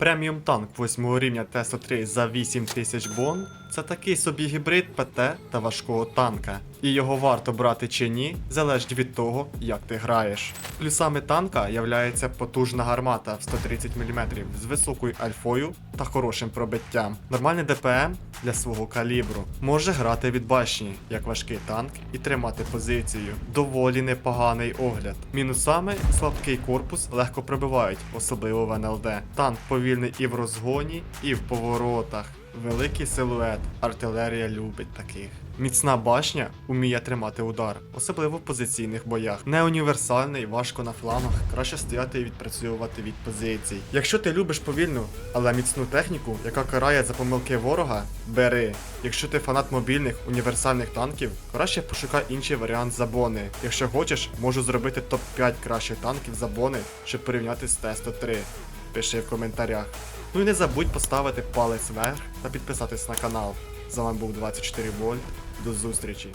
Преміум танк 8 рівня Т-103 за 8 тисяч бон це такий собі гібрид ПТ та важкого танка. І його варто брати чи ні, залежить від того, як ти граєш. Плюсами танка являється потужна гармата в 130 мм з високою альфою та хорошим пробиттям. Нормальний ДПМ для свого калібру. Може грати від башні, як важкий танк, і тримати позицію. Доволі непоганий огляд. Мінусами слабкий корпус легко пробивають, особливо в НЛД. Танк повільний і в розгоні, і в поворотах. Великий силует, артилерія любить таких. Міцна башня уміє тримати удар, особливо в позиційних боях. Не універсальний, важко на флангах, краще стояти і відпрацьовувати від позицій. Якщо ти любиш повільну, але міцну техніку, яка карає за помилки ворога, бери. Якщо ти фанат мобільних універсальних танків, краще пошукай інший варіант забони. Якщо хочеш, можу зробити топ-5 кращих танків забони, щоб порівняти з Т-103. Пиши в коментарях. Ну і не забудь поставити палець вверх та підписатись на канал. З вами був 24 Вольт. До зустрічі!